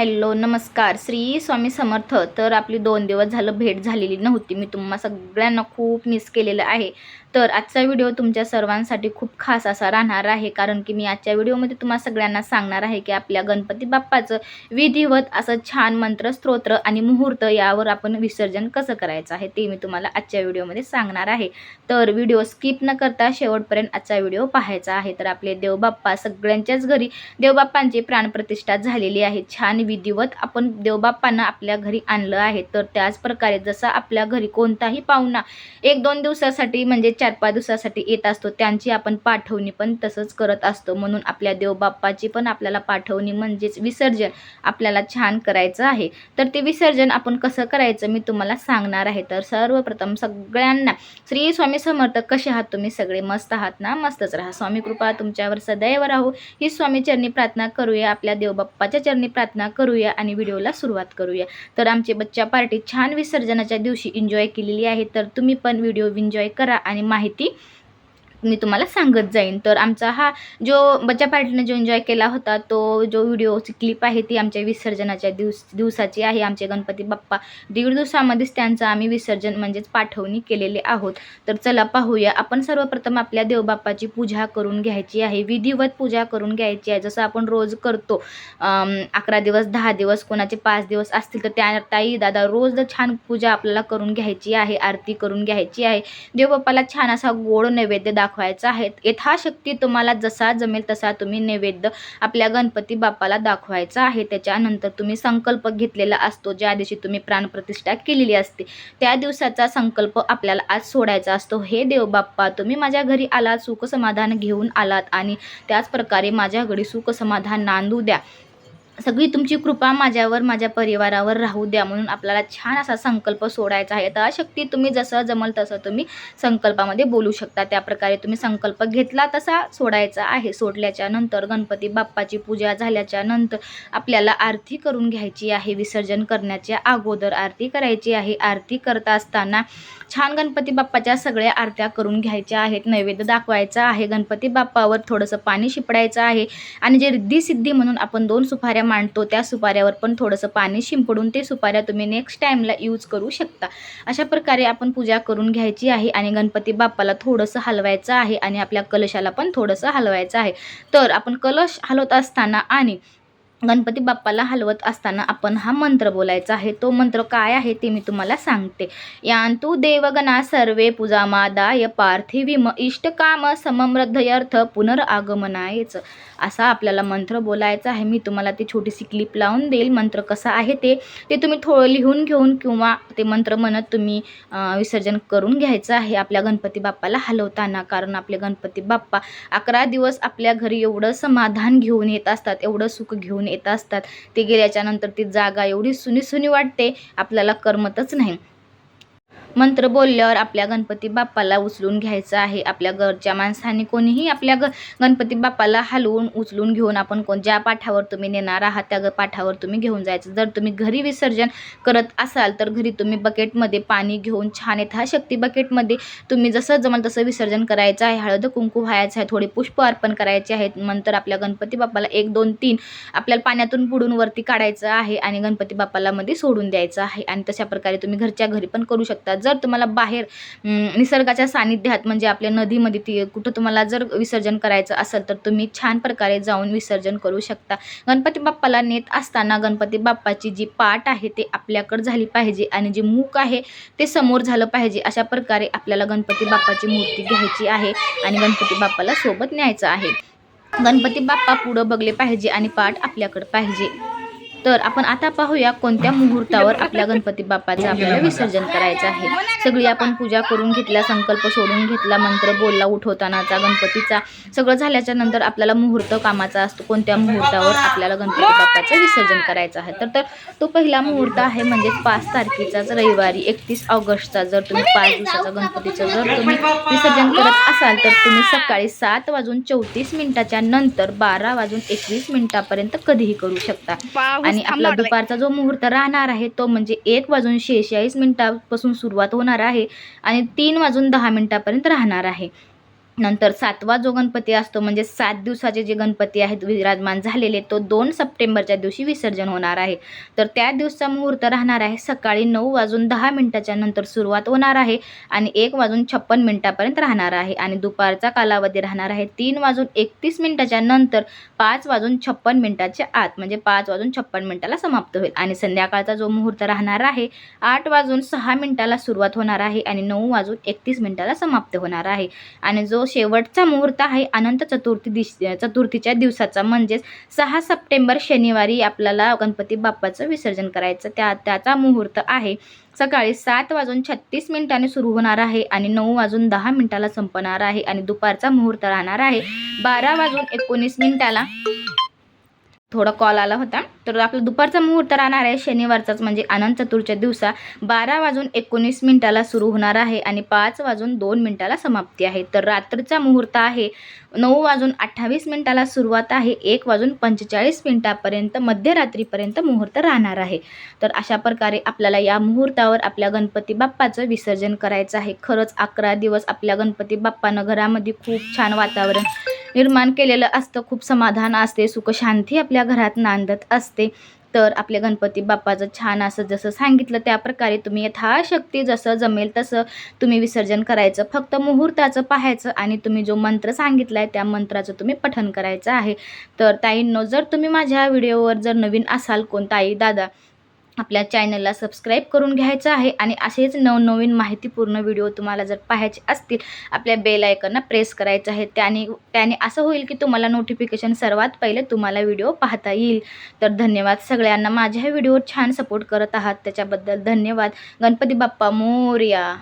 Hello नमस्कार. श्री स्वामी समर्थ. तर आपली दोन दिवस झालं भेट झालेली नव्हती. मी तुम्हा सगळ्यांना खूप मिस केलेलं आहे. तर आजचा व्हिडिओ तुमच्या सर्वांसाठी खूप खास असा राहणार आहे. कारण की मी आजच्या व्हिडिओमध्ये तुम्हाला सगळ्यांना सांगणार आहे की आपल्या गणपती बाप्पाचं विधिवत असं छान मंत्र स्तोत्र आणि मुहूर्त यावर आपण विसर्जन कसं करायचं आहे ते मी तुम्हाला आजच्या व्हिडिओमध्ये सांगणार आहे. तर व्हिडिओ स्किप न करता शेवटपर्यंत आजचा व्हिडिओ पाहायचा आहे. तर आपले देवबाप्पा सगळ्यांच्याच घरी देवबाप्पांची प्राणप्रतिष्ठा झालेली आहे. छान विधिवत आपण देवबाप्पांना आपल्या घरी आणलं आहे. तर त्याच प्रकारे जसा आपल्या घरी कोणताही पाहुणा एक दोन दिवसासाठी म्हणजे चार पाच दिवसासाठी येत असतो त्यांची आपण पाठवणी पण तसंच करत असतो. म्हणून आपल्या देवबाप्पाची पण आपल्याला पाठवणी म्हणजेच विसर्जन आपल्याला छान करायचं आहे. तर ते विसर्जन आपण कसं करायचं मी तुम्हाला सांगणार आहे. तर सर्वप्रथम सगळ्यांना श्री स्वामी समर्थ कसे आहात तुम्ही? सगळे मस्त आहात ना? मस्तच राहा. स्वामी कृपा तुमच्यावर सदैव राहू. ही स्वामी चरणी प्रार्थना करूया. आपल्या देवबाप्पाच्या चरणी प्रार्थना करूया आणि व्हिडिओला सुरुवात करूया. तर आमची बच्चा पार्टी छान विसर्जनाच्या दिवशी एन्जॉय केलेली आहे. तर तुम्ही पण व्हिडिओ एन्जॉय करा आणि माहिती मी तुम्हाला सांगत जाईन. तर आमचा हा जो बच्चा पार्टीने जो एन्जॉय केला होता तो जो व्हिडिओची क्लिप आहे ती आमच्या विसर्जनाच्या दिवस दिवसाची आहे. आमचे गणपती बाप्पा दीड दिवसामध्येच त्यांचं आम्ही विसर्जन म्हणजेच पाठवणी केलेले आहोत. तर चला पाहूया. आपण सर्वप्रथम आपल्या देवबाप्पाची पूजा करून घ्यायची आहे. विधिवत पूजा करून घ्यायची आहे. जसं आपण रोज करतो अकरा दिवस दहा दिवस कोणाचे पाच दिवस असतील तर त्या ताई दादा रोज छान पूजा आपल्याला करून घ्यायची आहे. आरती करून घ्यायची आहे. देवबाप्पाला छान असा गोड नैवेद्य दाखव दाखवायचा आहे यथाशक्ती तुम्हाला जसा जमेल तसा तुम्ही नैवेद्य आपल्या गणपती बाप्पाला दाखवायचा आहे. त्याच्यानंतर तुम्ही संकल्प घेतलेला असतो ज्या दिवशी तुम्ही प्राणप्रतिष्ठा केलेली असते त्या दिवसाचा संकल्प आपल्याला आज सोडायचा असतो. हे देवबाप्पा तुम्ही माझ्या घरी आलात सुखसमाधान घेऊन आलात आणि त्याच प्रकारे माझ्या घरी सुखसमाधान नांदू द्या. सगळी तुमची कृपा माझ्यावर माझ्या परिवारावर राहू द्या म्हणून आपल्याला छान असा संकल्प सोडायचा आहे. तर शक्ती तुम्ही जसं जमल तसं तुम्ही संकल्पामध्ये बोलू शकता. त्याप्रकारे तुम्ही संकल्प घेतला तसा सोडायचा आहे. सोडल्याच्या नंतर गणपती बाप्पाची पूजा झाल्याच्यानंतर आपल्याला आरती करून घ्यायची आहे. विसर्जन करण्याच्या अगोदर आरती करायची आहे. आरती करत असताना छान गणपती बाप्पाच्या सगळ्या आरत्या करून घ्यायच्या आहेत. नैवेद्य दाखवायचा आहे. गणपती बाप्पावर थोडंसं पाणी शिपडायचं आहे. आणि जे रिद्धी सिद्धी म्हणून आपण दोन सुपाऱ्या मांडतो त्या सुपाऱ्यावर पण थोडंसं पाणी शिंपडून ते सुपाऱ्या तुम्ही नेक्स्ट टाईमला यूज करू शकता. अशा प्रकारे आपण पूजा करून घ्यायची आहे आणि गणपती बाप्पाला थोडंसं हलवायचं आहे आणि आपल्या कलशाला पण थोडंसं हलवायचं आहे. तर आपण कलश हलवत असताना आणि गणपती बाप्पाला हलवत असताना आपण हा मंत्र बोलायचा आहे. तो मंत्र काय आहे ते मी तुम्हाला सांगते. यांतु देवगणा सर्वे पूजामादाय पार्थिवीम इष्टकाम सममृद्धयर्थ पुनरागमनायच. असा आपल्याला मंत्र बोलायचा आहे. मी तुम्हाला ती छोटीशी क्लिप लावून देईल. मंत्र कसा आहे ते ते तुम्ही थोडं लिहून घेऊन किंवा ते मंत्र म्हणत तुम्ही विसर्जन करून घ्यायचं आहे. आपल्या गणपती बाप्पाला हलवताना कारण आपले गणपती बाप्पा अकरा दिवस आपल्या घरी एवढं समाधान घेऊन येत असतात एवढं सुख घेऊन येत असतात. ते गेल्याच्यानंतर ती जागा एवढी सुनी सुनी वाटते आपल्याला करमतच नाही. मंत्र बोलल्यावर आपल्या गणपती बाप्पाला उचलून घ्यायचं आहे. आपल्या घरच्या माणसाने कोणीही आपल्या ग गणपती बाप्पाला हलवून उचलून घेऊन आपण कोण ज्या पाठावर तुम्ही नेणार आहात त्या पाठावर तुम्ही घेऊन जायचं. जर तुम्ही घरी विसर्जन करत असाल तर घरी तुम्ही बकेटमध्ये पाणी घेऊन छान यथाशक्ती बकेटमध्ये तुम्ही जसं जमाल तसं विसर्जन करायचं आहे. हळद कुंकू व्हायचं आहे. थोडे पुष्प अर्पण करायचे आहेत. नंतर आपल्या गणपती बाप्पाला एक दोन तीन आपल्याला पाण्यातून बुडून वरती काढायचं आहे आणि गणपती बाप्पाला मध्ये सोडून द्यायचं आहे. आणि तशा प्रकारे तुम्ही घरच्या घरी पण करू शकता. जर तुम्हाला बाहेर निसर्गाच्या सानिध्यात म्हणजे आपल्या नदीमध्ये ती कुठं तुम्हाला जर विसर्जन करायचं असेल तर तुम्ही छान प्रकारे जाऊन विसर्जन करू शकता. गणपती बाप्पाला नेत असताना गणपती बाप्पाची जी पाठ आहे ते आपल्याकडं झाली पाहिजे आणि जे मूक आहे ते समोर झालं पाहिजे अशा प्रकारे आपल्याला गणपती बाप्पाची मूर्ती घ्यायची आहे आणि गणपती बाप्पाला सोबत न्यायचं आहे. गणपती बाप्पा पुढं बघले पाहिजे आणि पाठ आपल्याकडं पाहिजे. तर आपण आता पाहूया कोणत्या मुहूर्तावर आपल्या गणपती बाप्पाचं आपल्याला विसर्जन करायचं आहे. सगळी आपण पूजा करून घेतल्या संकल्प सोडून घेतला मंत्र बोलला उठवतानाचा गणपतीचा सगळं झाल्याच्यानंतर आपल्याला मुहूर्त कामाचा असतो. कोणत्या मुहूर्तावर आपल्याला गणपती बाप्पाचं विसर्जन करायचं आहे? तर तर तो पहिला मुहूर्त आहे म्हणजेच पाच तारखेचाच रविवारी एकतीस ऑगस्टचा जर तुम्ही पाच दिवसाचा गणपतीचं जर तुम्ही विसर्जन करत असाल तर तुम्ही सकाळी सात वाजून चौतीस मिनिटाच्या नंतर बारा वाजून एकवीस मिनिटापर्यंत कधीही करू शकता. आणि आपला दुपारचा जो मुहूर्त राहणार आहे तो म्हणजे एक वाजून शेहेचाळीस मिनिटापासून सुरुवात होणार आहे आणि तीन वाजून दहा मिनिटापर्यंत राहणार आहे. नंतर सातवा जो गणपती असतो म्हणजे सात दिवसाचे जे गणपती आहेत विराजमान झालेले तो दोन सप्टेंबरच्या दिवशी विसर्जन होणार आहे. तर त्या दिवसाचा मुहूर्त राहणार आहे सकाळी नऊ वाजून दहा मिनिटाच्या नंतर सुरुवात होणार आहे आणि एक वाजून छप्पन मिनिटापर्यंत राहणार आहे. आणि दुपारचा कालावधी राहणार आहे तीन वाजून एकतीस मिनिटाच्या नंतर पाच वाजून छप्पन मिनिटाच्या आत म्हणजे पाच वाजून छप्पन मिनिटाला समाप्त होईल. आणि संध्याकाळचा जो मुहूर्त राहणार आहे आठ वाजून सहा मिनिटाला सुरुवात होणार आहे आणि नऊ वाजून एकतीस मिनिटाला समाप्त होणार आहे. आणि जो शेवटचा मुहूर्त आहे. अनंत चतुर्थी दिस चतुर्थीच्या दिवसाचा. म्हणजेच सहा सप्टेंबर शनिवारी आपल्याला गणपती बाप्पाचं विसर्जन करायचं. त्या त्याचा मुहूर्त आहे. सकाळी सात वाजून छत्तीस मिनिटांनी सुरू होणार आहे आणि नऊ वाजून दहा मिनिटाला संपणार आहे आणि दुपारचा मुहूर्त राहणार आहे. बारा वाजून एकोणीस मिनिटाला थोडा कॉल आला होता. तर आपला दुपारचा मुहूर्त राहणार आहे. शनिवारचाच म्हणजे अनंत चतुर्थीच्या दिवसा बारा वाजून एकोणीस मिनिटाला सुरू होणार आहे आणि पाच वाजून दोन मिनिटाला समाप्ती आहे. तर रात्रीचा मुहूर्त आहे. नऊ वाजून अठ्ठावीस मिनिटाला सुरुवात आहे. एक वाजून पंचेचाळीस मिनिटापर्यंत मध्यरात्रीपर्यंत मुहूर्त राहणार आहे. तर अशा प्रकारे आपल्याला या मुहूर्तावर आपल्या गणपती बाप्पाचं विसर्जन करायचं आहे. खरंच अकरा दिवस आपल्या गणपती बाप्पानं घरामध्ये खूप छान वातावरण निर्माण केलेलं असतं. खूप समाधान असते सुखशांती आपल्या घरात नांदत असते. तर आपल्या गणपती बाप्पाचं छान असं जसं सांगितलं त्या प्रकारे तुम्ही यथाशक्ती जसं जमेल तसं तुम्ही विसर्जन करायचं. फक्त मुहूर्ताचं पाहायचं आणि तुम्ही जो मंत्र सांगितला आहे त्या मंत्राचं तुम्ही पठन करायचं आहे. तर ताईंनो जर तुम्ही माझ्या व्हिडिओवर जर नवीन असाल कोण ताई दादा आपल्या चॅनलला सबस्क्राईब करून घ्यायचं आहे आणि असेच नवनवीन माहितीपूर्ण व्हिडिओ तुम्हाला जर पाहायचे असतील आपल्या बेल आयकनना प्रेस करायचं आहे त्याने त्याने असं होईल की तुम्हाला नोटिफिकेशन सर्वात पहिले तुम्हाला व्हिडिओ पाहता येईल. तर धन्यवाद सगळ्यांना. माझ्या व्हिडिओवर छान सपोर्ट करत आहात. त्याच्याबद्दल धन्यवाद. गणपती बाप्पा मोर्या.